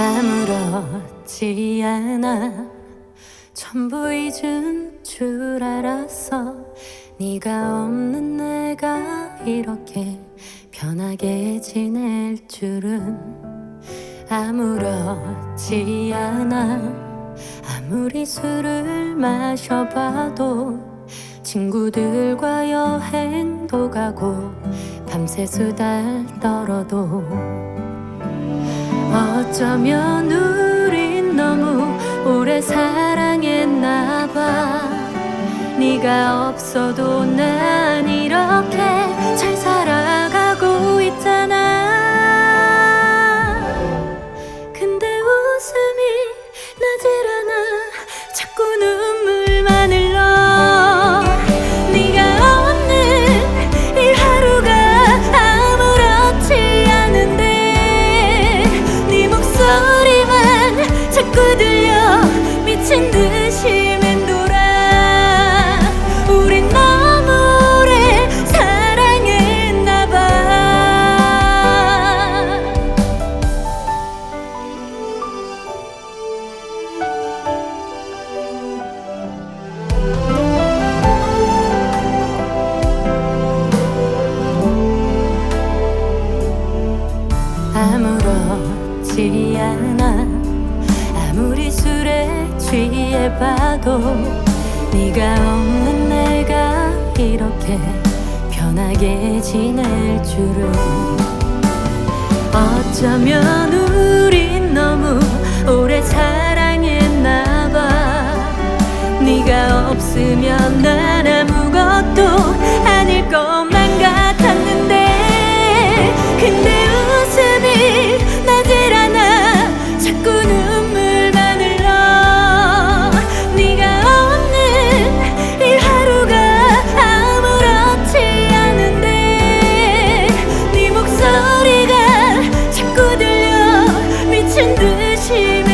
아무렇지 않아. 전부 잊은 줄 알았어 네가 없는 내가 이렇게 편하게 지낼 줄은 아무렇지 않아. 아무리 술을 마셔봐도 친구들과 여행도 가고 밤새 수달 떨어도 어쩌면 우린 너무 오래 사랑했나 봐. 네가 없어도 난 미친 듯이 맴돌아. 우린 너무 오래 사랑했나 봐. 아무렇지 않아 취해 봐도 네가 없는 내가 이렇게 편하게 지낼 줄은. 어쩌면 우린 너무 오래 사랑했나 봐. 네가 없으면 난 네